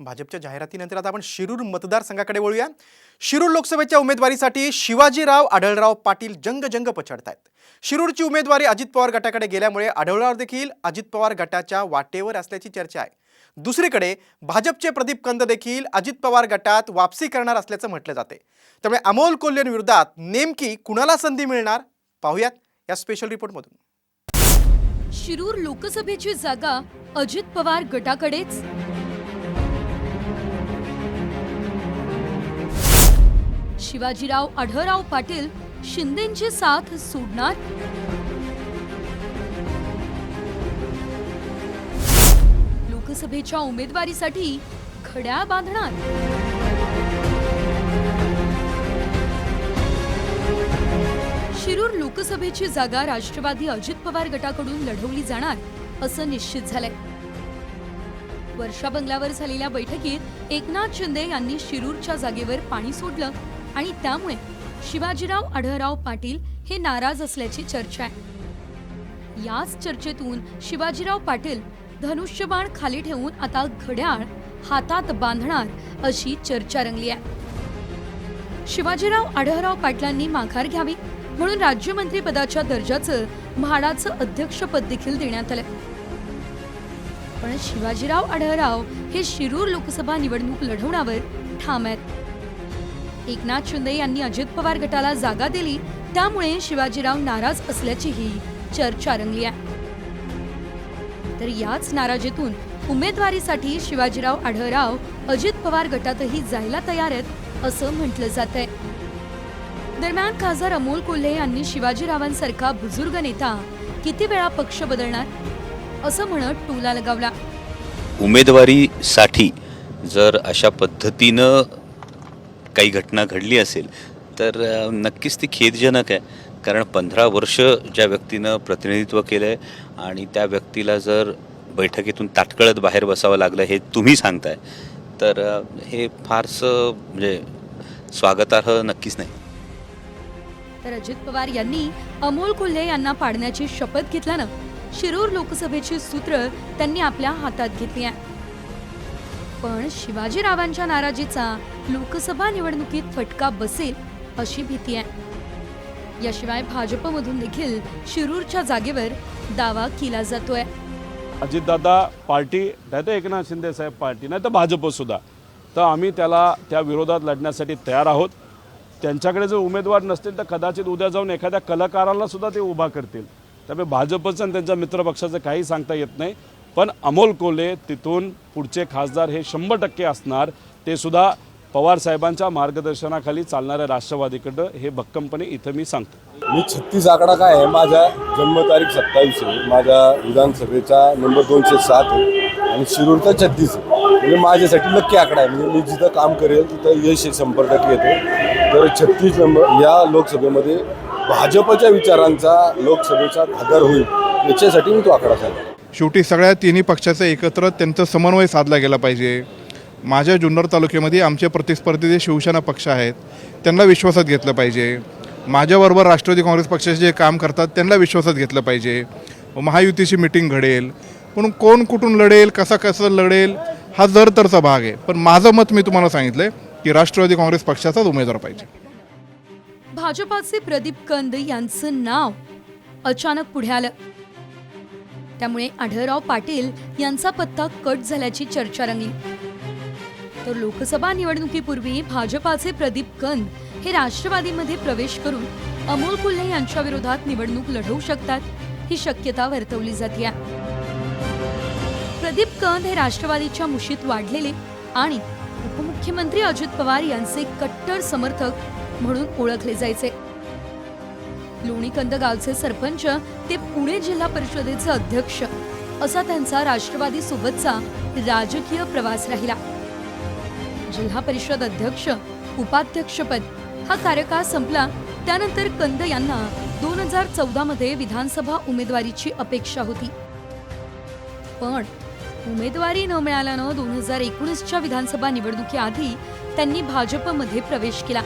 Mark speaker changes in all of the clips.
Speaker 1: भाजपच्या जाहिरातीनंतर आता आपण शिरूर मतदारसंघाकडे वळूया. शिरूर लोकसभेच्या उमेदवारीसाठी शिवाजीराव आढळराव पाटील जंग जंग पछाडतायत. शिरूरची उमेदवारी अजित पवार गटाकडे गेल्यामुळे आढळराव देखील अजित पवार गटाच्या वाटेवर असल्याची चर्चा आहे. दुसरीकडे भाजपचे प्रदीप कंद देखील अजित पवार गटात वापसी करणार असल्याचं म्हटलं जाते. त्यामुळे अमोल कोल्हेंविरोधात नेमकी कुणाला संधी मिळणार? पाहूयात या स्पेशल रिपोर्टमधून
Speaker 2: शिरूर लोकसभेची जागा अजित पवार गटाकडेच? शिवाजीराव आढळराव पाटील शिंदेची साथ सोडणार? लोकसभेच्या उमेदवारीसाठी खड्या बांधणार? शिरूर लोकसभेची जागा राष्ट्रवादी अजित पवार गटाकडून लढवली जाणार असं निश्चित झालंय. वर्षा बंगल्यावर झालेल्या बैठकीत एकनाथ शिंदे यांनी शिरूरच्या जागेवर पाणी सोडलं. आणि त्यामुळे शिवाजीराव आढळराव पाटील हे नाराज असल्याची चर्चा आहे. याच चर्चेतून शिवाजीराव पाटील धनुष्यबाण खाली ठेवून आता घड्याळ हातात बांधणार अशी चर्चा रंगली आहे. शिवाजीराव आढळराव पाटलांनी माघार घ्यावी म्हणून राज्यमंत्री पदाच्या दर्जाचं म्हाडाचं अध्यक्षपद देखील देण्यात आलं पण शिवाजीराव आढळराव हे शिरूर लोकसभा निवडणूक लढवण्यावर ठाम आहेत. एकनाथ शिंदे यांनी अजित पवार गटाला जागा दिली त्यामुळे शिवाजीराव नाराज असल्याचीही चर्चा रंगली आहे. तर याच नाराजीतून उमेदवारीसाठी शिवाजीराव आढळराव अजित पवार गटातही जायला तयार आहेत असं म्हटलं जात आहे दरम्यान खासदार अमोल कोल्हे यांनी शिवाजीरावांसारखा बुजुर्ग नेता किती वेळा पक्ष बदलणार असं म्हणत टोला लगावला.
Speaker 3: उमेदवारीसाठी जर अशा पद्धतीनं काही घटना घडली असेल तर नक्कीच ती खेदजनक आहे. कारण पंधरा वर्ष ज्या व्यक्तीनं प्रतिनिधित्व केलं आहे आणि त्या व्यक्तीला जर बैठकीतून ताटकळत बाहेर बसावं लागलं हे तुम्ही सांगताय तर हे फारसं म्हणजे स्वागतार्ह नक्कीच नाही.
Speaker 2: तर अजित पवार यांनी अमोल कोल्हे यांना पाडण्याची शपथ घेतल्यानं शिरूर लोकसभेची सूत्र त्यांनी आपल्या हातात घेतली आहे. पण शिवाजीरावांच्या नाराजीचा लोकसभा निवडणुकीत फटका बसेल अशी भीती आहे. याशिवाय भाजपमधून देखील शिरूरच्या जागेवर दावा केला जातोय.
Speaker 4: अजितदादा पार्टी नाही तर एकनाथ शिंदे साहेब पार्टी नाही तर भाजपसुद्धा तर आम्ही त्याला त्या विरोधात लढण्यासाठी तयार आहोत. त्यांच्याकडे जर उमेदवार नसतील तर कदाचित उद्या जाऊन एखाद्या कलाकाराला सुद्धा ते उभा करतील. त्यामुळे भाजपचं आणि त्यांच्या मित्रपक्षाचं काही सांगता येत नाही. पण अमोल कोल्हे तिथून पुढचे खासदार हे शंभर टक्के असणार ते सुद्धा पवार साहेबांच्या मार्गदर्शनाखाली चालणाऱ्या राष्ट्रवादीकडं हे भक्कमपणे इथं मी सांगतो.
Speaker 5: मी छत्तीस आकडा काय आहे? माझ्या जन्मतारीख सत्तावीस आहे. माझ्या विधानसभेचा नंबर दोनशे सात आहे. आणि शिरूरचा छत्तीस आहे. म्हणजे माझ्यासाठी नक्की आकडा आहे. म्हणजे मी जिथं काम करेल तिथं यश हे शंभर टक्के येतो. तर छत्तीस नंबर या लोकसभेमध्ये भाजपच्या विचारांचा लोकसभेचा आधार होईल. याच्यासाठी मी तो आकडा सांगतो.
Speaker 6: शेवटी सगळ्या तिन्ही पक्षाचं एकत्र त्यांचा समन्वय साधला गेला पाहिजे. माझ्या जुन्नर तालुक्यामध्ये आमचे प्रतिस्पर्धी जे शिवसेना पक्ष आहेत त्यांना विश्वासात घेतलं पाहिजे. माझ्याबरोबर राष्ट्रवादी काँग्रेस पक्षाचे जे काम करतात त्यांना विश्वासात घेतलं पाहिजे. महायुतीची मिटिंग घडेल म्हणून कोण कुठून लढेल कसा कसं लढेल हा जर तरचा भाग आहे. पण माझं मत मी तुम्हाला सांगितलं आहे की राष्ट्रवादी काँग्रेस पक्षाचाच उमेदवार पाहिजे.
Speaker 2: भाजपाचे प्रदीप कंद यांचं नाव अचानक पुढे आलं. त्यामुळे आढळराव पाटील यांचा पत्ता कट झाल्याची चर्चा रंगली. तर लोकसभा निवडणुकीपूर्वी भाजपाचे प्रदीप कंद हे राष्ट्रवादीमध्ये प्रवेश करून अमोल कुल्हे यांच्या विरोधात निवडणूक लढवू शकतात ही शक्यता वर्तवली जाते प्रदीप कंद हे राष्ट्रवादीच्या मुशीत वाढलेले आणि उपमुख्यमंत्री अजित पवार यांचे कट्टर समर्थक म्हणून ओळखले जायचे. लोणीकंद गावचे सरपंच ते पुणे जिल्हा परिषदेचे अध्यक्ष. असा त्यांचा राष्ट्रवादी सोबतचा राजकीय प्रवास राहिला. जिल्हा परिषद अध्यक्ष उपाध्यक्षपद हा कार्यकाळ संपला. त्यानंतर कंद यांना दोन हजार चौदा मध्ये विधानसभा उमेदवारीची अपेक्षा होती. पण उमेदवारी न मिळाल्यानं दोन हजार एकोणीसच्या विधानसभा निवडणुकीआधी त्यांनी भाजपमध्ये प्रवेश केला.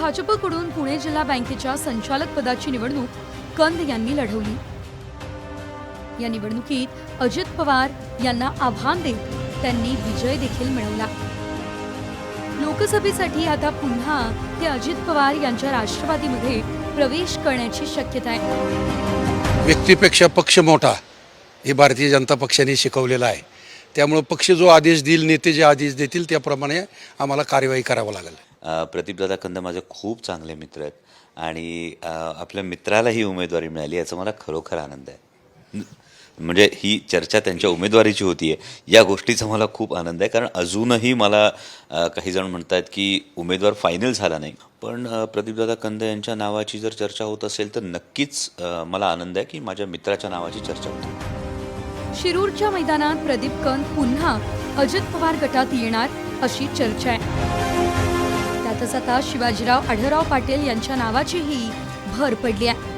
Speaker 2: भाजपकडून पुणे जिल्हा बँकेच्या संचालक पदाची निवडणूक कंद यांनी लढवली. या निवडणुकीत अजित पवार यांना आव्हान देत त्यांनी विजय देखील मिळवला. लोकसभेसाठी आता पुन्हा ते अजित पवार यांच्या राष्ट्रवादीमध्ये प्रवेश करण्याची शक्यता आहे.
Speaker 7: व्यक्तीपेक्षा पक्ष मोठा हे भारतीय जनता पक्षाने शिकवलेलं आहे. त्यामुळं पक्ष जो आदेश देईल नेते जे आदेश देतील त्याप्रमाणे आम्हाला कार्यवाही करावं लागेल.
Speaker 3: प्रदीपदादा कंद माझे खूप चांगले मित्र आहेत. आणि आपल्या मित्राला ही उमेदवारी मिळाली याचा मला खरोखर आनंद आहे. म्हणजे ही चर्चा त्यांच्या उमेदवारीची होती आहे या गोष्टीचा मला खूप आनंद आहे. कारण अजूनही मला काही जण म्हणतात की उमेदवार फायनल झाला नाही. पण प्रदीपदादा कंद यांच्या नावाची जर चर्चा होत असेल तर नक्कीच मला आनंद आहे की माझ्या मित्राच्या नावाची चर्चा होते.
Speaker 2: शिरूरच्या मैदानात प्रदीप कंद पुन्हा अजित पवार गटात येणार अशी चर्चा आहे. त्यातच आता शिवाजीराव आढळराव पाटील यांच्या नावाचीही भर पडली आहे.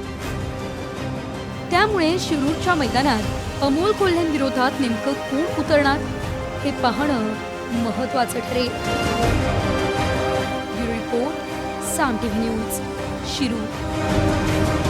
Speaker 2: त्यामुळे शिरूरच्या मैदानात अमोल कोल्हेंविरोधात नेमकं कोण उतरणार हे पाहणं महत्वाचं ठरेल. Bureau report Saam TV news Shirur.